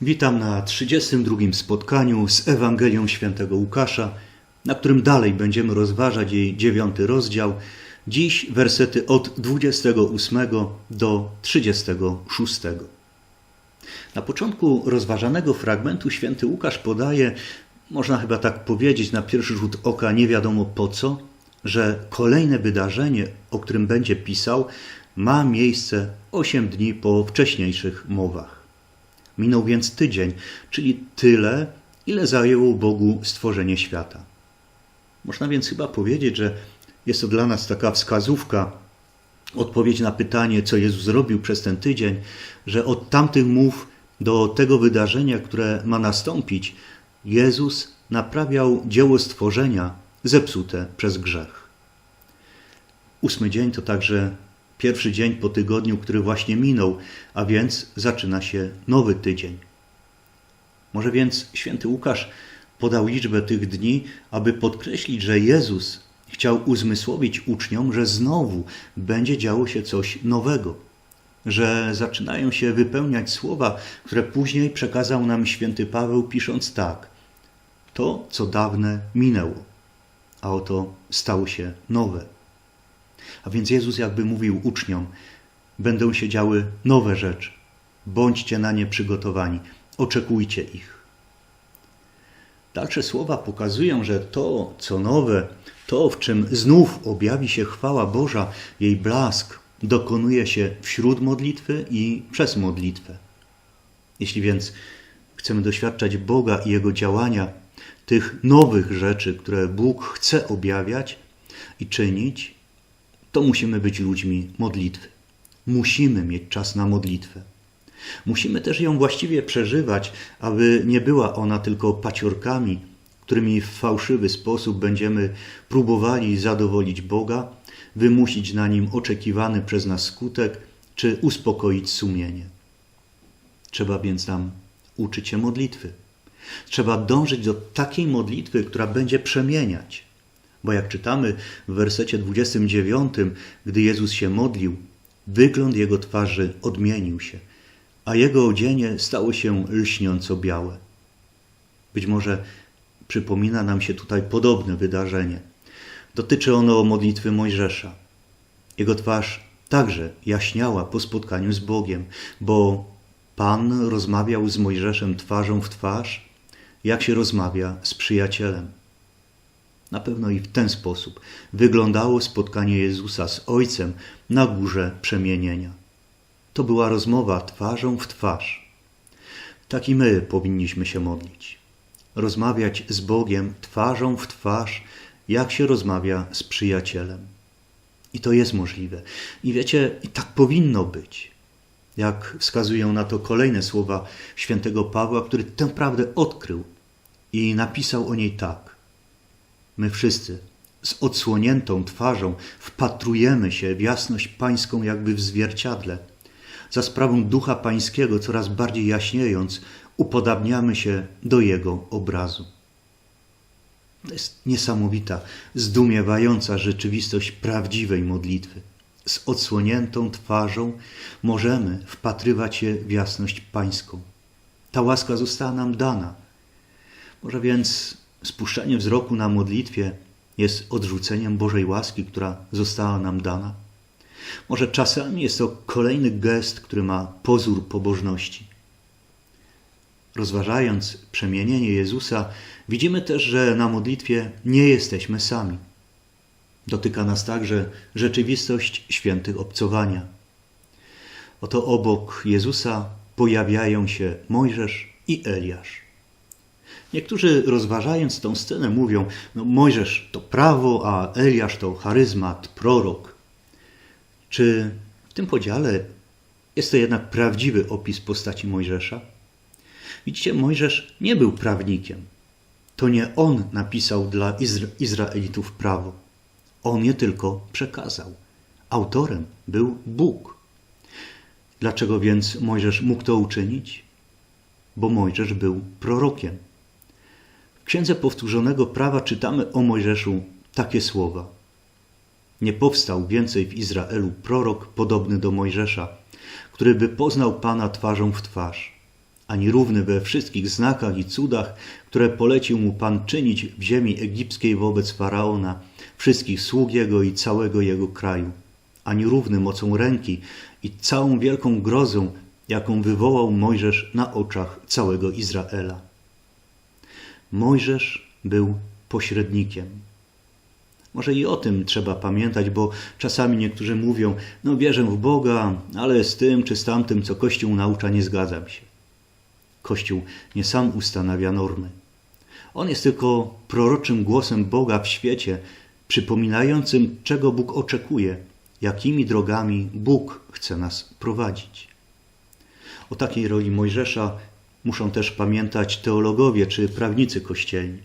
Witam na 32 spotkaniu z Ewangelią Świętego Łukasza, na którym dalej będziemy rozważać jej dziewiąty rozdział. Dziś wersety od 28 do 36. Na początku rozważanego fragmentu święty Łukasz podaje, można chyba tak powiedzieć na pierwszy rzut oka, nie wiadomo po co, że kolejne wydarzenie, o którym będzie pisał, ma miejsce 8 dni po wcześniejszych mowach. Minął więc tydzień, czyli tyle, ile zajęło Bogu stworzenie świata. Można więc chyba powiedzieć, że jest to dla nas taka wskazówka, odpowiedź na pytanie, co Jezus zrobił przez ten tydzień, że od tamtych mów do tego wydarzenia, które ma nastąpić, Jezus naprawiał dzieło stworzenia zepsute przez grzech. Ósmy dzień to także pierwszy dzień po tygodniu, który właśnie minął, a więc zaczyna się nowy tydzień. Może więc święty Łukasz podał liczbę tych dni, aby podkreślić, że Jezus chciał uzmysłowić uczniom, że znowu będzie działo się coś nowego, że zaczynają się wypełniać słowa, które później przekazał nam święty Paweł, pisząc tak: To, co dawne minęło, a oto stało się nowe. A więc Jezus jakby mówił uczniom: Będą się działy nowe rzeczy, bądźcie na nie przygotowani, oczekujcie ich. Dalsze słowa pokazują, że to, co nowe, to, w czym znów objawi się chwała Boża, jej blask, dokonuje się wśród modlitwy i przez modlitwę. Jeśli więc chcemy doświadczać Boga i Jego działania, tych nowych rzeczy, które Bóg chce objawiać i czynić, to musimy być ludźmi modlitwy. Musimy mieć czas na modlitwę. Musimy też ją właściwie przeżywać, aby nie była ona tylko paciorkami, którymi w fałszywy sposób będziemy próbowali zadowolić Boga, wymusić na nim oczekiwany przez nas skutek, czy uspokoić sumienie. Trzeba więc nam uczyć się modlitwy. Trzeba dążyć do takiej modlitwy, która będzie przemieniać. Bo jak czytamy w wersecie 29, gdy Jezus się modlił, wygląd jego twarzy odmienił się, a jego odzienie stało się lśniąco białe. Być może przypomina nam się tutaj podobne wydarzenie. Dotyczy ono modlitwy Mojżesza. Jego twarz także jaśniała po spotkaniu z Bogiem, bo Pan rozmawiał z Mojżeszem twarzą w twarz, jak się rozmawia z przyjacielem. Na pewno i w ten sposób wyglądało spotkanie Jezusa z Ojcem na górze przemienienia. To była rozmowa twarzą w twarz. Tak i my powinniśmy się modlić. Rozmawiać z Bogiem twarzą w twarz, jak się rozmawia z przyjacielem. I to jest możliwe. I wiecie, i tak powinno być. Jak wskazują na to kolejne słowa świętego Pawła, który tę prawdę odkrył i napisał o niej tak. My wszyscy z odsłoniętą twarzą wpatrujemy się w jasność pańską jakby w zwierciadle. Za sprawą Ducha Pańskiego, coraz bardziej jaśniejąc, upodabniamy się do Jego obrazu. To jest niesamowita, zdumiewająca rzeczywistość prawdziwej modlitwy. Z odsłoniętą twarzą możemy wpatrywać się w jasność Pańską. Ta łaska została nam dana. Może więc spuszczenie wzroku na modlitwie jest odrzuceniem Bożej łaski, która została nam dana? Może czasami jest to kolejny gest, który ma pozór pobożności. Rozważając przemienienie Jezusa, widzimy też, że na modlitwie nie jesteśmy sami. Dotyka nas także rzeczywistość świętych obcowania. Oto obok Jezusa pojawiają się Mojżesz i Eliasz. Niektórzy rozważając tą scenę mówią, no Mojżesz to prawo, a Eliasz to charyzmat, prorok. Czy w tym podziale jest to jednak prawdziwy opis postaci Mojżesza? Widzicie, Mojżesz nie był prawnikiem. To nie on napisał dla Izra Izraelitów prawo. On je tylko przekazał. Autorem był Bóg. Dlaczego więc Mojżesz mógł to uczynić? Bo Mojżesz był prorokiem. Księdze Powtórzonego Prawa czytamy o Mojżeszu takie słowa. Nie powstał więcej w Izraelu prorok podobny do Mojżesza, który by poznał Pana twarzą w twarz ani równy we wszystkich znakach i cudach, które polecił mu Pan czynić w ziemi egipskiej wobec Faraona, wszystkich sług jego i całego jego kraju, ani równy mocą ręki i całą wielką grozą, jaką wywołał Mojżesz na oczach całego Izraela. Mojżesz był pośrednikiem. Może i o tym trzeba pamiętać, bo czasami niektórzy mówią: No, wierzę w Boga, ale z tym czy z tamtym, co Kościół naucza, nie zgadzam się. Kościół nie sam ustanawia normy. On jest tylko proroczym głosem Boga w świecie, przypominającym, czego Bóg oczekuje, jakimi drogami Bóg chce nas prowadzić. O takiej roli Mojżesza muszą też pamiętać teologowie czy prawnicy kościelni.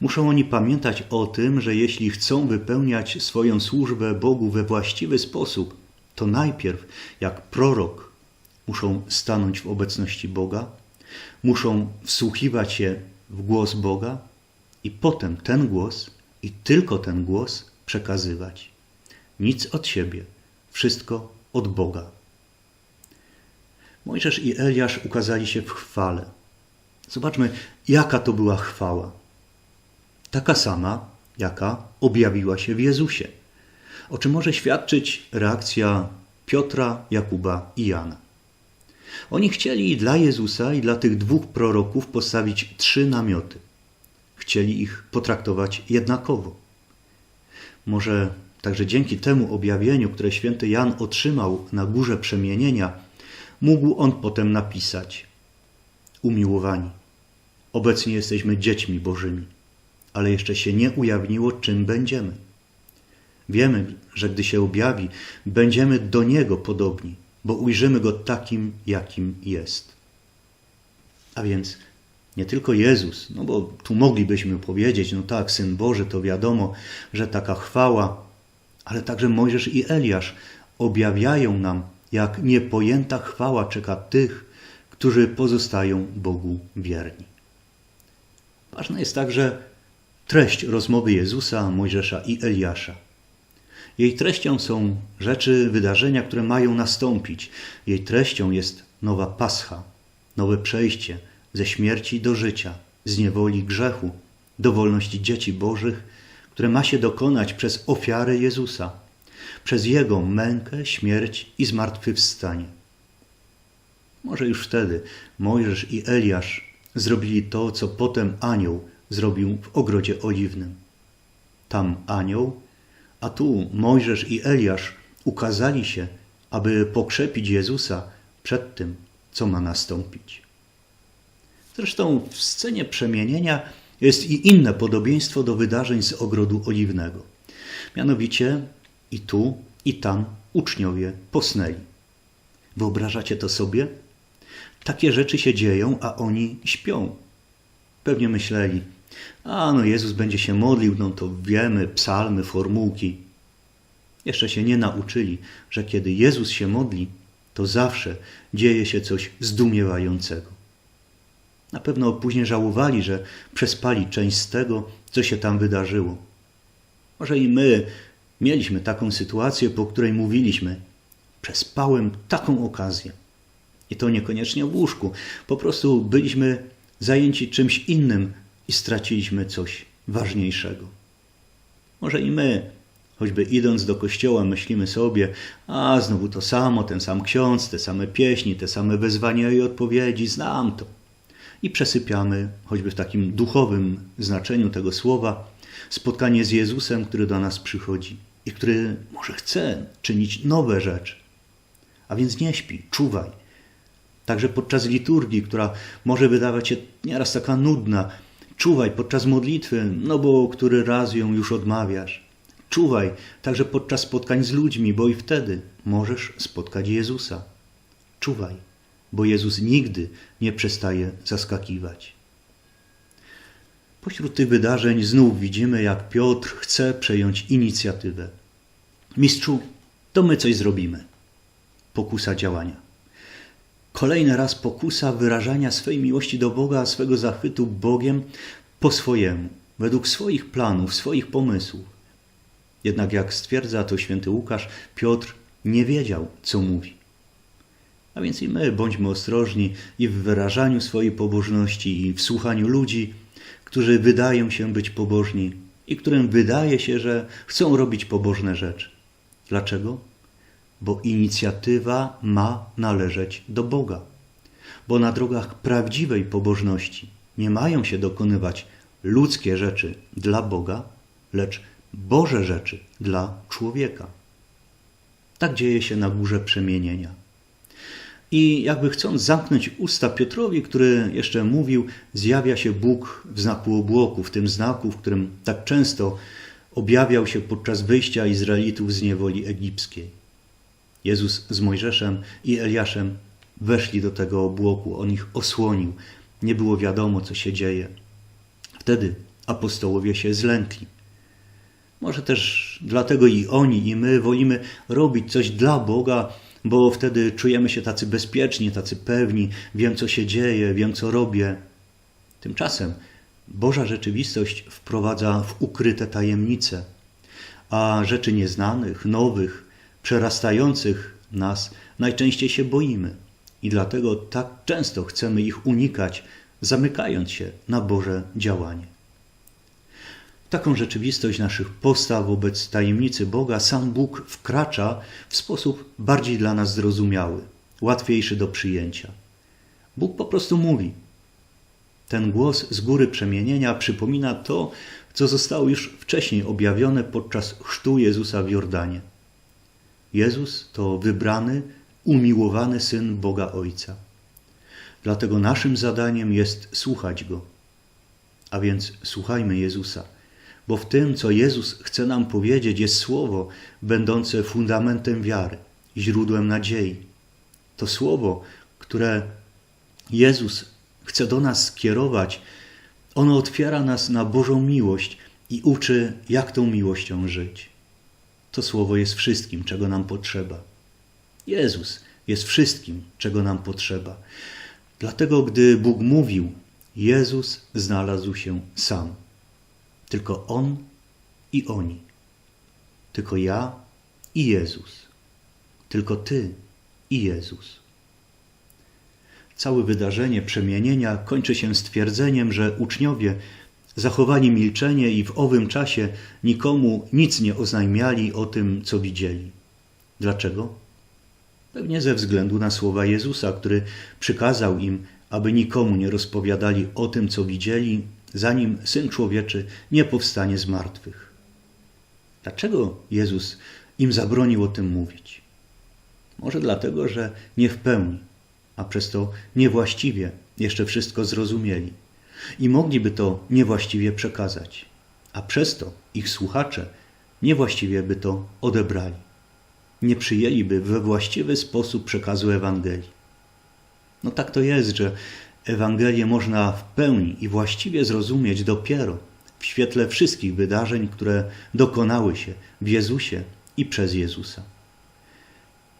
Muszą oni pamiętać o tym, że jeśli chcą wypełniać swoją służbę Bogu we właściwy sposób, to najpierw, jak prorok, muszą stanąć w obecności Boga, muszą wsłuchiwać się w głos Boga i potem ten głos i tylko ten głos przekazywać. Nic od siebie, wszystko od Boga. Mojżesz i Eliasz ukazali się w chwale. Zobaczmy, jaka to była chwała. Taka sama, jaka objawiła się w Jezusie. O czym może świadczyć reakcja Piotra, Jakuba i Jana. Oni chcieli dla Jezusa i dla tych dwóch proroków postawić trzy namioty. Chcieli ich potraktować jednakowo. Może także dzięki temu objawieniu, które święty Jan otrzymał na górze przemienienia, mógł on potem napisać: Umiłowani, obecnie jesteśmy dziećmi Bożymi, ale jeszcze się nie ujawniło, czym będziemy. Wiemy, że gdy się objawi, będziemy do Niego podobni, bo ujrzymy Go takim, jakim jest. A więc nie tylko Jezus, no bo tu moglibyśmy powiedzieć, no tak, Syn Boży, to wiadomo, że taka chwała, ale także Mojżesz i Eliasz objawiają nam, jak niepojęta chwała czeka tych, którzy pozostają Bogu wierni. Ważna jest także treść rozmowy Jezusa, Mojżesza i Eliasza. Jej treścią są rzeczy, wydarzenia, które mają nastąpić. Jej treścią jest nowa pascha, nowe przejście ze śmierci do życia, z niewoli grzechu, do wolności dzieci Bożych, które ma się dokonać przez ofiarę Jezusa, przez Jego mękę, śmierć i zmartwychwstanie. Może już wtedy Mojżesz i Eliasz zrobili to, co potem anioł zrobił w ogrodzie oliwnym. Tam anioł a tu Mojżesz i Eliasz ukazali się, aby pokrzepić Jezusa przed tym, co ma nastąpić. Zresztą w scenie przemienienia jest i inne podobieństwo do wydarzeń z ogrodu oliwnego. Mianowicie i tu, i tam uczniowie posnęli. Wyobrażacie to sobie? Takie rzeczy się dzieją, a oni śpią. Pewnie myśleli, a no Jezus będzie się modlił, no to wiemy, psalmy, formułki. Jeszcze się nie nauczyli, że kiedy Jezus się modli, to zawsze dzieje się coś zdumiewającego. Na pewno później żałowali, że przespali część z tego, co się tam wydarzyło. Może i my mieliśmy taką sytuację, po której mówiliśmy: Przespałem taką okazję. I to niekoniecznie w łóżku, po prostu byliśmy zajęci czymś innym, i straciliśmy coś ważniejszego. Może i my, choćby idąc do kościoła, myślimy sobie, a znowu to samo, ten sam ksiądz, te same pieśni, te same wezwania i odpowiedzi, znam to. I przesypiamy, choćby w takim duchowym znaczeniu tego słowa, spotkanie z Jezusem, który do nas przychodzi i który może chce czynić nowe rzeczy. A więc nie śpi, czuwaj. Także podczas liturgii, która może wydawać się nieraz taka nudna, Czuwaj podczas modlitwy, no bo który raz ją już odmawiasz. Czuwaj także podczas spotkań z ludźmi, bo i wtedy możesz spotkać Jezusa. Czuwaj, bo Jezus nigdy nie przestaje zaskakiwać. Pośród tych wydarzeń znów widzimy, jak Piotr chce przejąć inicjatywę. Mistrzu, to my coś zrobimy. Pokusa działania. Kolejny raz pokusa wyrażania swej miłości do Boga, swego zachwytu Bogiem po swojemu, według swoich planów, swoich pomysłów. Jednak jak stwierdza to święty Łukasz, Piotr nie wiedział, co mówi. A więc i my bądźmy ostrożni i w wyrażaniu swojej pobożności, i w słuchaniu ludzi, którzy wydają się być pobożni i którym wydaje się, że chcą robić pobożne rzeczy. Dlaczego? Bo inicjatywa ma należeć do Boga. Bo na drogach prawdziwej pobożności nie mają się dokonywać ludzkie rzeczy dla Boga, lecz Boże rzeczy dla człowieka. Tak dzieje się na górze przemienienia. I jakby chcąc zamknąć usta Piotrowi, który jeszcze mówił, zjawia się Bóg w znaku obłoku, w tym znaku, w którym tak często objawiał się podczas wyjścia Izraelitów z niewoli egipskiej. Jezus z Mojżeszem i Eliaszem weszli do tego obłoku, on ich osłonił. Nie było wiadomo, co się dzieje. Wtedy apostołowie się zlękli. Może też dlatego i oni, i my wolimy robić coś dla Boga, bo wtedy czujemy się tacy bezpieczni, tacy pewni, wiem co się dzieje, wiem co robię. Tymczasem Boża rzeczywistość wprowadza w ukryte tajemnice, a rzeczy nieznanych, nowych, przerastających nas najczęściej się boimy i dlatego tak często chcemy ich unikać, zamykając się na Boże działanie. Taką rzeczywistość naszych postaw wobec tajemnicy Boga sam Bóg wkracza w sposób bardziej dla nas zrozumiały, łatwiejszy do przyjęcia. Bóg po prostu mówi. Ten głos z góry przemienienia przypomina to, co zostało już wcześniej objawione podczas chrztu Jezusa w Jordanie. Jezus to wybrany, umiłowany syn Boga Ojca. Dlatego naszym zadaniem jest słuchać Go. A więc słuchajmy Jezusa bo w tym, co Jezus chce nam powiedzieć, jest słowo będące fundamentem wiary, źródłem nadziei. To słowo, które Jezus chce do nas skierować, ono otwiera nas na Bożą miłość i uczy, jak tą miłością żyć. To słowo jest wszystkim, czego nam potrzeba. Jezus jest wszystkim, czego nam potrzeba. Dlatego, gdy Bóg mówił, Jezus znalazł się sam. Tylko On i oni. Tylko ja i Jezus. Tylko Ty i Jezus. Całe wydarzenie przemienienia kończy się stwierdzeniem, że uczniowie zachowali milczenie i w owym czasie nikomu nic nie oznajmiali o tym, co widzieli. Dlaczego? Pewnie ze względu na słowa Jezusa, który przykazał im, aby nikomu nie rozpowiadali o tym, co widzieli, zanim Syn Człowieczy nie powstanie z martwych. Dlaczego Jezus im zabronił o tym mówić? Może dlatego, że nie w pełni, a przez to niewłaściwie jeszcze wszystko zrozumieli i mogliby to niewłaściwie przekazać, a przez to ich słuchacze niewłaściwie by to odebrali. Nie przyjęliby we właściwy sposób przekazu Ewangelii. No tak to jest, że Ewangelię można w pełni i właściwie zrozumieć dopiero w świetle wszystkich wydarzeń, które dokonały się w Jezusie i przez Jezusa.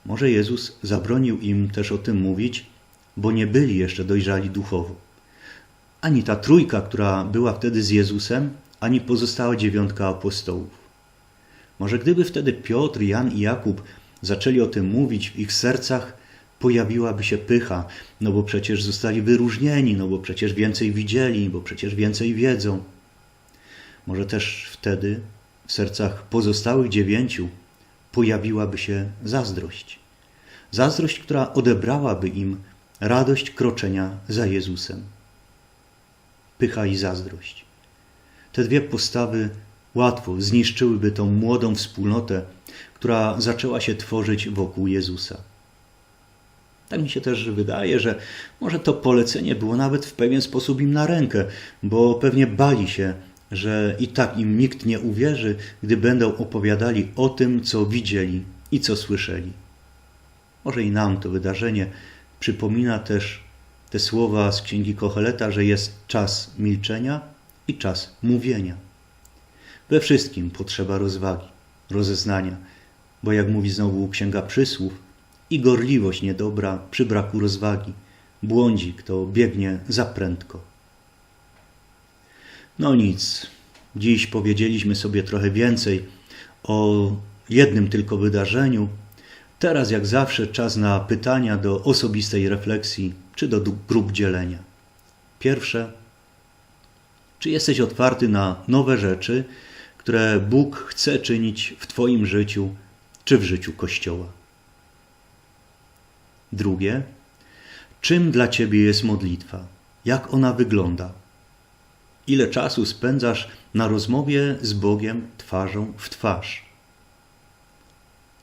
Może Jezus zabronił im też o tym mówić, bo nie byli jeszcze dojrzali duchowo. Ani ta trójka, która była wtedy z Jezusem, ani pozostała dziewiątka apostołów. Może gdyby wtedy Piotr, Jan i Jakub zaczęli o tym mówić w ich sercach, pojawiłaby się pycha, no bo przecież zostali wyróżnieni, no bo przecież więcej widzieli, bo przecież więcej wiedzą. Może też wtedy w sercach pozostałych dziewięciu pojawiłaby się zazdrość. Zazdrość, która odebrałaby im radość kroczenia za Jezusem. Pycha i zazdrość. Te dwie postawy łatwo zniszczyłyby tą młodą wspólnotę, która zaczęła się tworzyć wokół Jezusa. Tak mi się też wydaje, że może to polecenie było nawet w pewien sposób im na rękę, bo pewnie bali się, że i tak im nikt nie uwierzy, gdy będą opowiadali o tym, co widzieli i co słyszeli. Może i nam to wydarzenie przypomina też te słowa z księgi Kocheleta, że jest czas milczenia i czas mówienia. We wszystkim potrzeba rozwagi, rozeznania, bo jak mówi znowu księga przysłów, i gorliwość niedobra przy braku rozwagi. Błądzi, kto biegnie za prędko. No nic, dziś powiedzieliśmy sobie trochę więcej o jednym tylko wydarzeniu, Teraz, jak zawsze, czas na pytania do osobistej refleksji czy do grup dzielenia. Pierwsze. Czy jesteś otwarty na nowe rzeczy, które Bóg chce czynić w Twoim życiu czy w życiu Kościoła? Drugie. Czym dla Ciebie jest modlitwa? Jak ona wygląda? Ile czasu spędzasz na rozmowie z Bogiem twarzą w twarz?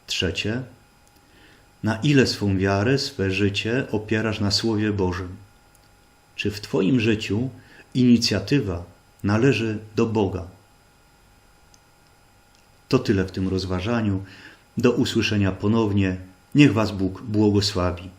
Trzecie. Na ile swą wiarę, swe życie opierasz na Słowie Bożym? Czy w Twoim życiu inicjatywa należy do Boga? To tyle w tym rozważaniu. Do usłyszenia ponownie. Niech Was Bóg błogosławi.